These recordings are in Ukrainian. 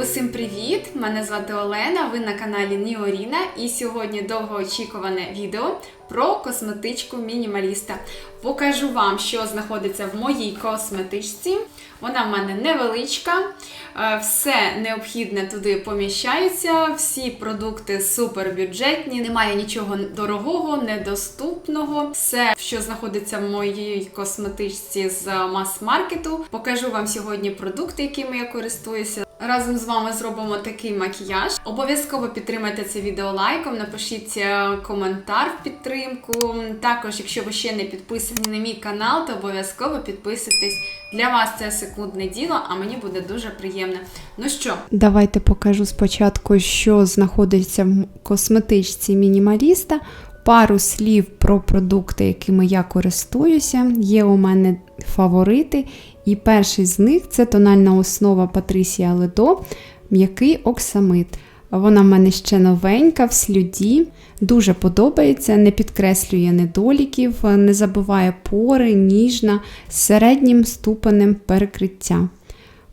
Усім привіт! Мене звати Олена. Ви на каналі Ніоріна. І сьогодні довгоочікуване відео про косметичку мінімаліста. Покажу вам, що знаходиться в моїй косметичці. Вона в мене невеличка, е, все необхідне туди поміщається. Всі продукти супербюджетні, немає нічого дорогого, недоступного. Все, що знаходиться в моїй косметичці з мас-маркету. Покажу вам сьогодні продукти, якими я користуюся. Разом з вами зробимо такий макіяж. Обов'язково підтримайте це відео лайком, напишіть е, коментар в підтримку. Також, якщо ви ще не підписані на мій канал, то обов'язково підписуйтесь. Для вас це секундне діло, а мені буде дуже приємно. Ну що, Давайте покажу спочатку, що знаходиться в косметичці мінімаліста. Пару слів про продукти, якими я користуюся. Є у мене фаворити. І перший з них це тональна основа Патрісія Ледо, м'який оксамит. Вона в мене ще новенька, в слюді. Дуже подобається, не підкреслює недоліків, не забиває пори, ніжна, з середнім ступенем перекриття.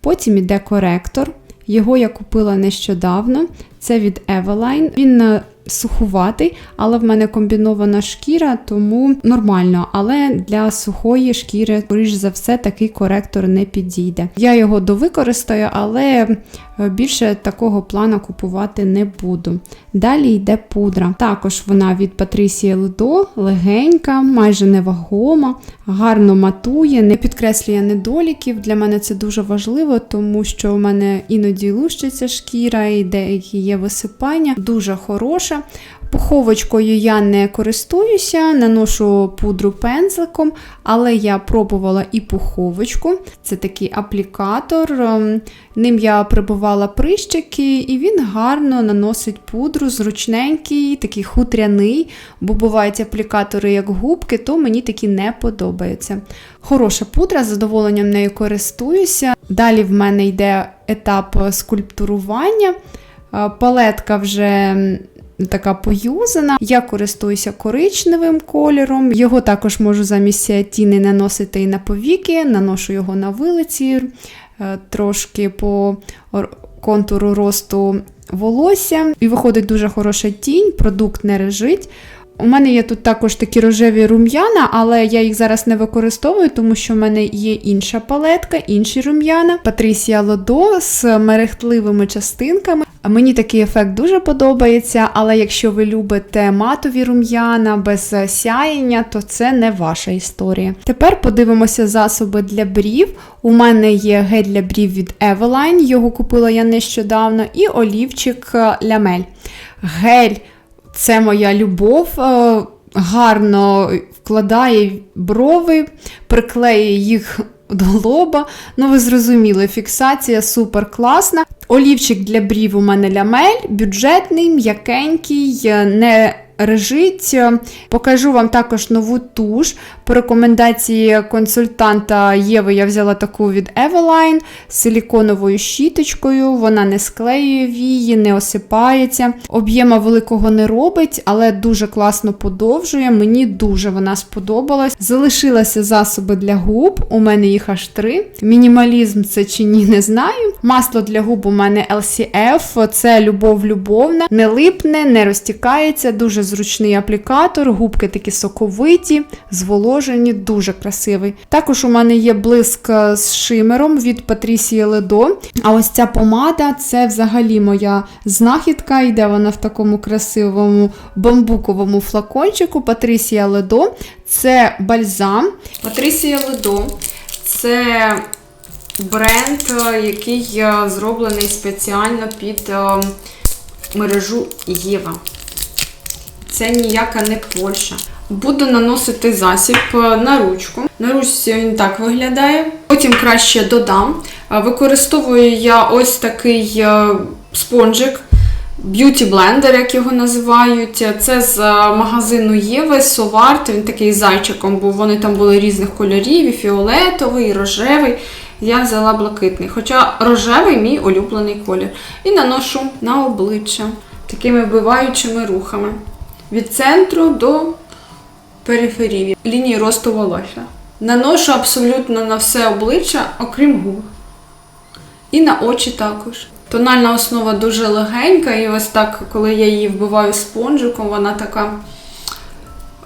Потім іде коректор. Його я купила нещодавно. Це від Eveline. Він е, сухуватий, але в мене комбінована шкіра, тому нормально. Але для сухої шкіри, скоріш за все, такий коректор не підійде. Я його довикористаю, але більше такого плана купувати не буду. Далі йде пудра. Також вона від Патрісії Лудо, легенька, майже невагома, гарно матує, не підкреслює недоліків. Для мене це дуже важливо, тому що у мене іноді лущиться шкіра і деякі є висипання. Дуже хороша. Пуховочкою я не користуюся, наношу пудру пензликом, але я пробувала і пуховочку. Це такий аплікатор. ем, Ним я прибивала прищики, і він гарно наносить пудру, зручненький, такий хутряний, бо бувають аплікатори як губки, то мені такі не подобаються. Хороша пудра, з задоволенням нею користуюся. Далі в мене йде етап скульптурування. Е, Палетка вже така поюзана. Я користуюся коричневим кольором. Його також можу замість тіни наносити і на повіки, наношу його на вилиці, е, трошки по контуру росту волосся. І виходить дуже хороша тінь, продукт не режить. У мене є тут також такі рожеві рум'яна, але я їх зараз не використовую, тому що в мене є інша палетка, інші рум'яна. Патрісія Лодо з мерехтливими частинками. Мені такий ефект дуже подобається, але якщо ви любите матові рум'яна без сяєння, то це не ваша історія. Тепер подивимося засоби для брів. У мене є гель для брів від Eveline, його купила я нещодавно, і олівчик е, Лямель. Гель це моя любов. е, Гарно вкладає брови, приклеює їх до лоба. Ну, ви зрозуміли, фіксація супер класна. Олівчик для брів у мене лямель, бюджетний, м'якенький, е, не режить. Покажу вам також нову туш. По рекомендації консультанта Єви я взяла таку від Eveline з силіконовою щіточкою. Вона не склеює вії, не осипається. Об'єма великого не робить, але дуже класно подовжує. Мені дуже вона сподобалась. Залишилися засоби для губ. У мене їх аж три. Мінімалізм це чи ні, не знаю. Масло для губ у мене LCF, це любов любовна, не липне, не розтікається, дуже зручний аплікатор, губки такі соковиті, зволожені, дуже красивий. Також у мене є блиск з шимером від Patricia Ледо. А ось ця помада це взагалі моя знахідка. Йде вона в такому красивому бамбуковому флакончику Patricia Ледо. Це бальзам. Патрісія Ледо це бренд, е, який е, зроблений спеціально під е, мережу Єва. Це ніяка не Польща. Буду наносити засіб е, на ручку. На ручці він так виглядає. Потім краще додам. Е, Використовую я ось такий е, спонжик. Beauty Blender, як його називають. Це з магазину Єви, Соварт. Він такий зайчиком був. Вони там були різних кольорів, і фіолетовий, і рожевий. Я взяла блакитний. Хоча рожевий мій улюблений колір. І наношу на обличчя такими вбиваючими рухами. Від центру до периферії, лінії росту волосся. Наношу абсолютно на все обличчя, окрім губ. І на очі також. Тональна основа дуже легенька, і ось так, коли я її вбиваю спонжиком, вона така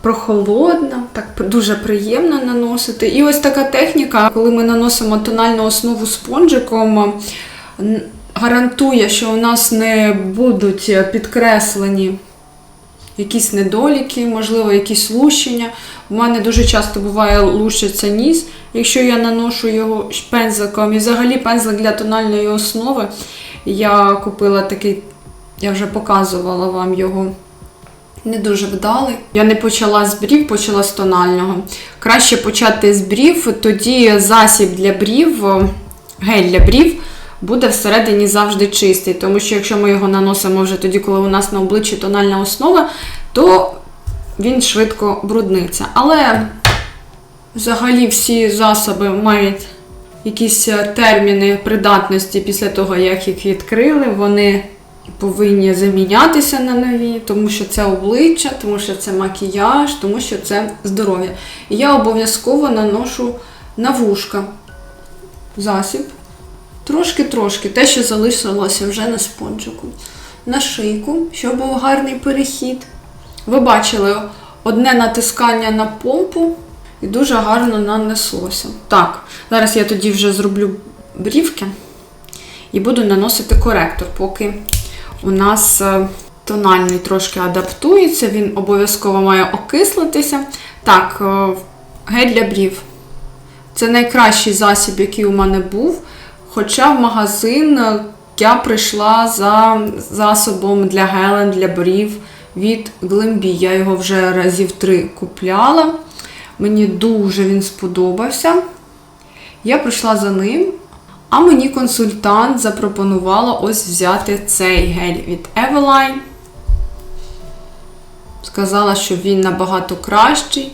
прохолодна, так дуже приємно наносити. І ось така техніка, коли ми наносимо тональну основу спонжиком, гарантує, що у нас не будуть підкреслені якісь недоліки, можливо, якісь лущення. У мене дуже часто буває лущиться ніс, якщо я наношу його пензликом. І взагалі пензлик для тональної основи. Я купила такий, я вже показувала вам його. Не дуже вдалий. Я не почала з брів, почала з тонального. Краще почати з брів, тоді засіб для брів, гель для брів буде всередині завжди чистий. Тому що якщо ми його наносимо вже тоді, коли у нас на обличчі тональна основа, то він швидко брудниться. Але взагалі всі засоби мають якісь е, терміни придатності після того, як їх відкрили. Вони повинні замінятися на нові, тому що це обличчя, тому що це макіяж, тому що це здоров'я. І я обов'язково наношу на вушка засіб. Трошки-трошки, те, що залишилося вже на спонжику. На шийку, щоб був гарний перехід. Ви бачили одне натискання на помпу і дуже гарно нанеслося. Так, зараз я тоді вже зроблю брівки і буду наносити коректор, поки у нас е, тональний трошки адаптується, він обов'язково має окислитися. Так, е, гель для брів. Це найкращий засіб, який у мене був. Хоча в магазин е, я прийшла за засобом для гелем, для брів від Глембі. Я його вже разів три купляла. Мені дуже він сподобався. Я прийшла за ним, а мені консультант запропонувала ось взяти цей гель від Eveline. Сказала, що він набагато кращий.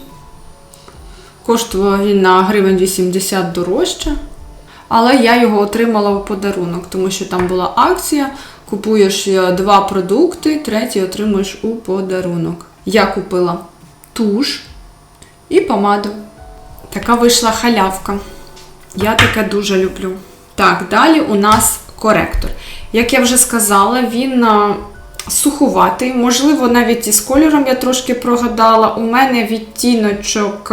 Коштував він на гривень 80 дорожче. Але я його отримала у подарунок, тому що там була акція. Купуєш е, два продукти, третій отримуєш у подарунок. Я купила туш і помаду. Така вийшла халявка. Я таке дуже люблю. Так, далі у нас коректор. Як я вже сказала, він сухуватий. Можливо, навіть із кольором я трошки прогадала. У мене відтіночок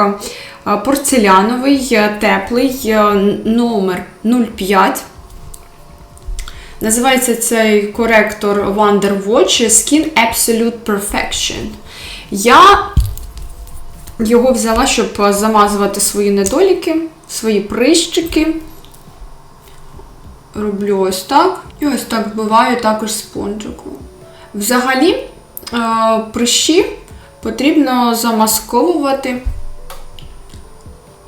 порцеляновий, е, теплий, е, номер 05. Називається цей коректор Wonder Watch Skin Absolute Perfection. Я його взяла, щоб замазувати свої недоліки, свої прищики. Роблю ось так. І ось так вбиваю також спонжиком. Взагалі, е, прищі потрібно замасковувати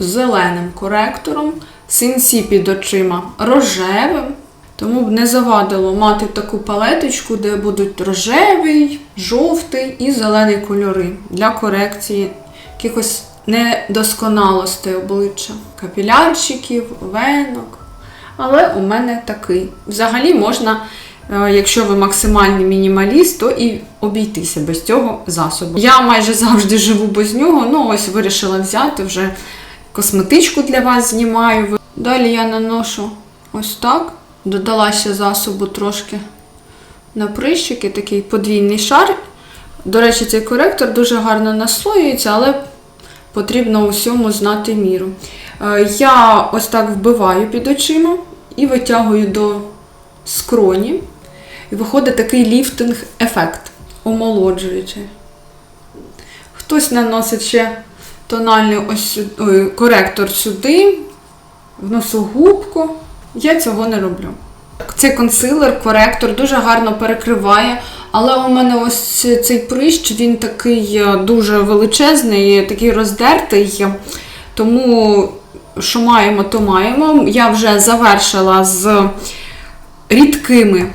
зеленим коректором, синці під очима рожевим. Тому б не завадило мати таку палеточку, де будуть рожевий, жовтий і зелений кольори для корекції якихось недосконалостей обличчя, капілярчиків, венок. Але у мене такий. Взагалі можна, е, якщо ви максимальний мінімаліст, то і обійтися без цього засобу. Я майже завжди живу без нього, ну ось вирішила взяти вже косметичку для вас знімаю. Далі я наношу ось так. Додала ще засобу трошки на прищики, такий подвійний шар. До речі, цей коректор дуже гарно наслоюється, але потрібно усьому знати міру. Е, Я ось так вбиваю під очима і витягую до скроні. І виходить такий ліфтинг-ефект, омолоджуючий. Хтось наносить ще тональний ось коректор сюди, в носогубку. Я цього не роблю. Це консилер, коректор дуже гарно перекриває, але у мене ось цей прищ, він такий е, дуже величезний, такий роздертий. Тому що маємо, то маємо. Я вже завершила з рідкими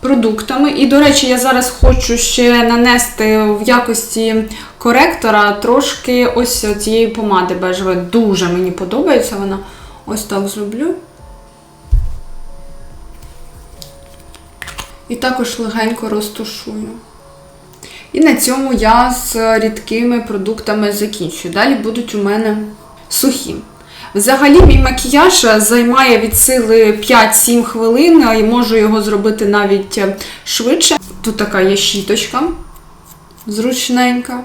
продуктами. І, до речі, я зараз хочу ще нанести в якості коректора трошки ось цієї помади бежевої. Дуже мені подобається вона. Ось так зроблю. І також легенько розтушую. І на цьому я з рідкими продуктами закінчую. Далі будуть у мене сухі. Взагалі, мій макіяж займає від сили 5-7 хвилин і можу його зробити навіть швидше. Тут така є щіточка зручненька.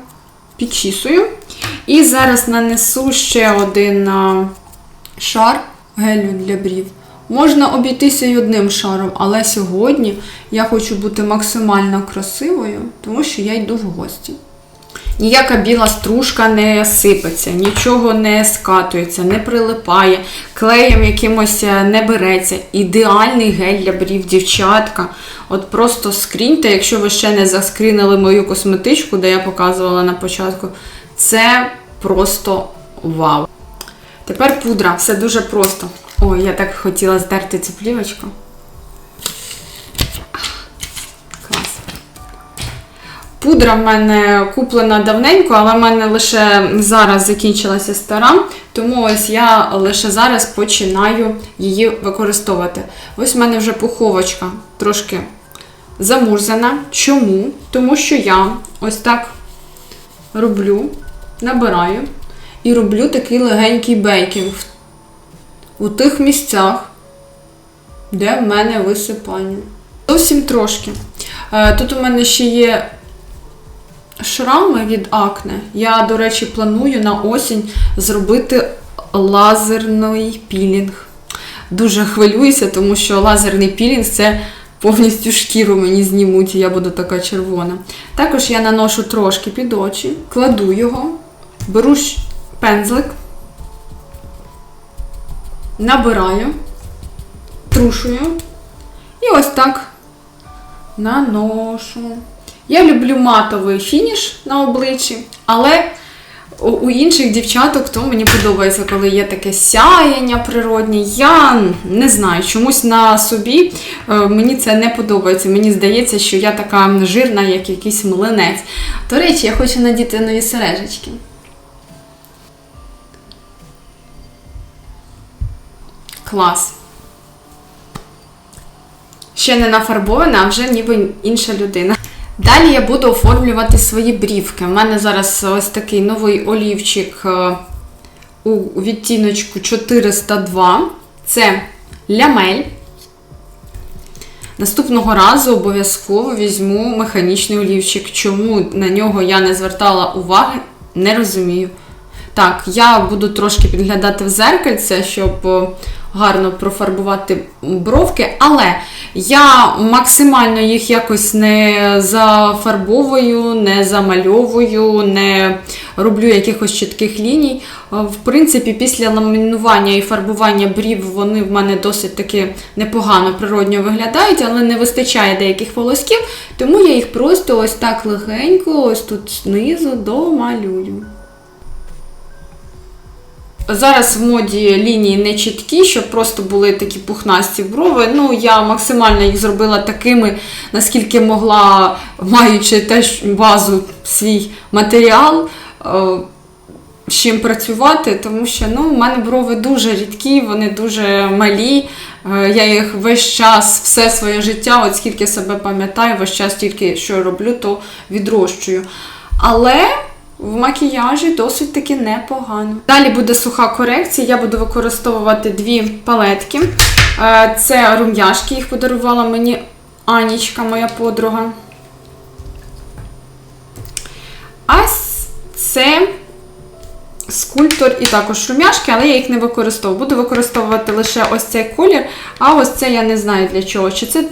Підчісую. І зараз нанесу ще один шар гелю для брів. Можна обійтися й одним шаром, але сьогодні я хочу бути максимально красивою, тому що я йду в гості. Ніяка біла стружка не сипеться, нічого не скатується, не прилипає, клеєм якимось е, не береться. Ідеальний гель для брів, дівчатка. От просто скріньте, якщо ви ще не заскрінили мою косметичку, де я показувала на початку. Це просто вау. Тепер пудра, все дуже просто. Ой, я так хотіла здерти цю плівочку. Пудра в мене куплена давненько, але в мене лише зараз закінчилася стара, тому ось я лише зараз починаю її використовувати. Ось в мене вже пуховочка трошки замурзана. Чому? Тому що я ось так роблю, набираю і роблю такий легенький бейкінг у тих місцях, де в мене висипання. Зовсім трошки. Е, Тут у мене ще є шрами від акне. Я, до речі, планую на осінь зробити лазерний пілінг. Дуже хвилююся, тому що лазерний пілінг це повністю шкіру мені знімуть, і я буду така червона. Також я наношу трошки під очі, кладу його, беру пензлик, набираю, трушую і ось так наношу. Я люблю матовий фініш на обличчі, але у- інших дівчаток то мені подобається, коли є таке сяєння природнє. Я не знаю, чомусь на собі е, мені це не подобається. Мені здається, що я така жирна, як якийсь млинець. До речі, я хочу надіти нові сережечки. Клас. Ще не нафарбована, а вже ніби інша людина. Далі я буду оформлювати свої брівки. У мене зараз ось такий новий олівчик е, у відтіночку 402. Це лямель. Наступного разу обов'язково візьму механічний олівчик. Чому на нього я не звертала уваги, не розумію. Так, я буду трошки підглядати в зеркальце, щоб е, гарно профарбувати бровки, але я максимально їх якось не зафарбовую, не замальовую, не роблю якихось чітких ліній. Е, В принципі, після ламінування і фарбування брів вони в мене досить таки непогано природньо виглядають, але не вистачає деяких волосків, тому я їх просто ось так легенько, ось тут знизу домалюю. Зараз в моді лінії не чіткі, щоб просто були такі пухнасті брови. Ну, я максимально їх зробила такими, наскільки могла, маючи теж базу свій матеріал, е, з чим працювати, тому що ну, в мене брови дуже рідкі, вони дуже малі. Е, Я їх весь час, все своє життя, от скільки себе пам'ятаю, весь час тільки що роблю, то відрощую. Але в макіяжі досить таки непогано. Далі буде суха корекція. Я буду використовувати дві палетки. Е, Це рум'яшки, їх подарувала мені Анічка, моя подруга. А це скульптор і також рум'яшки, але я їх не використовую. Буду використовувати лише ось цей колір, а ось це я не знаю для чого. Чи це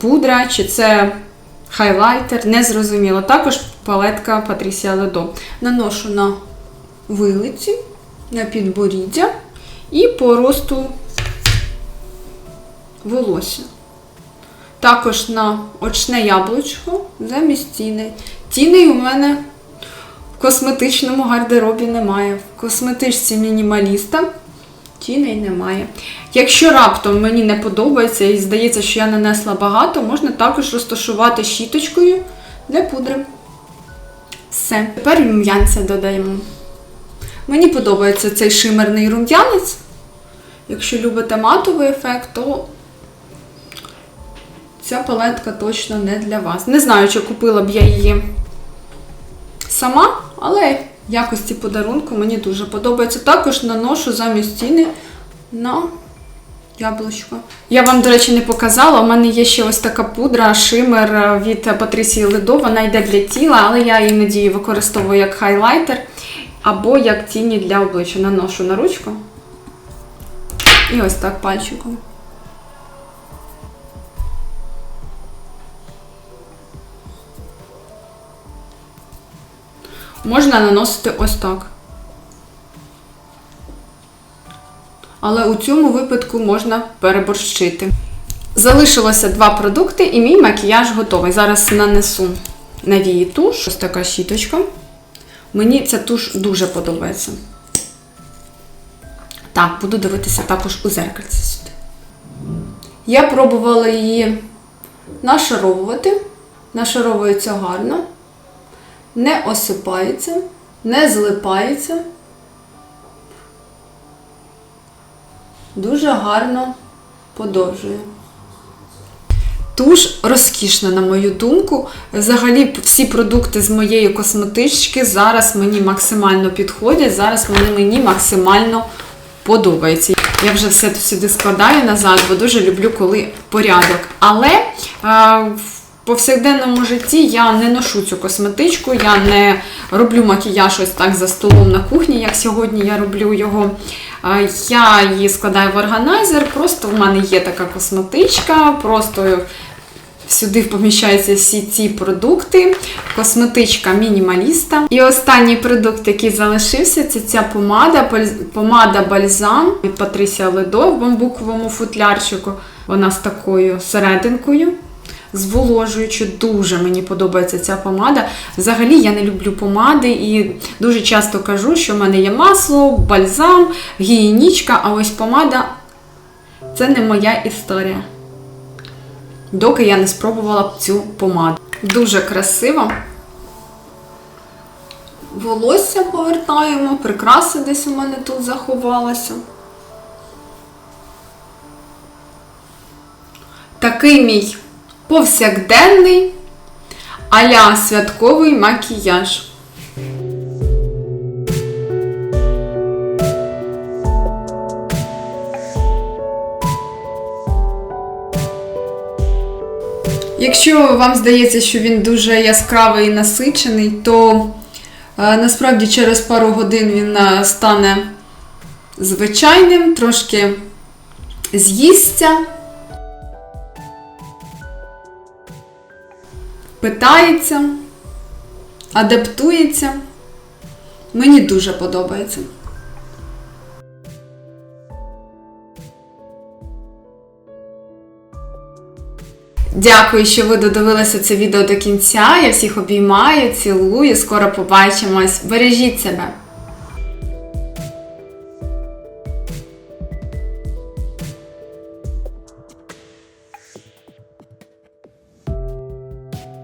пудра, чи це хайлайтер, не зрозуміло. Також палетка Патрісія Ледо. Наношу на вилиці, на підборіддя і по росту волосся. Також на очне яблучко замість тіней. Тіней у мене в косметичному гардеробі немає. В косметичці мінімаліста тіней немає. Якщо раптом мені не подобається і здається, що я нанесла багато, можна також розташувати щіточкою для пудри. Все. Тепер рум'янця додаємо. Мені подобається цей шимерний рум'янець. Якщо любите матовий ефект, то ця палетка точно не для вас. Не знаю, чи купила б я її сама, але якості подарунку мені дуже подобається. Також наношу замість тіни на яблучко. Я вам, до речі, не показала. У мене є ще ось така пудра шимер е, від Патрісії Ледо. Вона йде для тіла, але я іноді її використовую як хайлайтер або як тіні для обличчя. Наношу на ручку. І ось так пальчиком. Можна наносити ось так. Але у цьому випадку можна переборщити. Залишилося два продукти, і мій макіяж готовий. Зараз нанесу на вії туш. Ось така щіточка. Мені ця туш дуже подобається. Так, буду дивитися також у зеркальці сюди. Я пробувала її нашаровувати. Нашаровується гарно, не осипається, не злипається. Дуже гарно подовжує. Туш розкішна, на мою думку. Взагалі, всі продукти з моєї косметички зараз мені максимально підходять, зараз вони мені максимально подобаються. Я вже все сюди складаю назад, бо дуже люблю, коли порядок. Але в повсякденному житті я не ношу цю косметичку, я не роблю макіяж ось так за столом на кухні, як сьогодні я роблю його. Я її складаю в органайзер, просто в мене є така косметичка, просто Сюди поміщаються всі ці продукти. Косметичка мінімаліста. І останній продукт, який залишився, це ця помада, помада бальзам від Патрісія Ледо в бамбуковому футлярчику. Вона з такою серединкою. Зволожуючи, дуже мені подобається ця помада. Взагалі я не люблю помади і дуже часто кажу, що в мене є масло, бальзам, гігієнічка, а ось помада це не моя історія доки я не спробувала цю помаду. Дуже красиво. Волосся повертаємо, прикраси десь у мене тут заховалася. Такий мій повсякденний аля святковий макіяж. Якщо вам здається, що він дуже яскравий і насичений, то е, насправді через пару годин він е, стане звичайним, трошки з'їсться, питається, адаптується. Мені дуже подобається. Дякую, що ви додивилися це відео до кінця. Я всіх обіймаю, цілую. Скоро побачимось. Бережіть себе!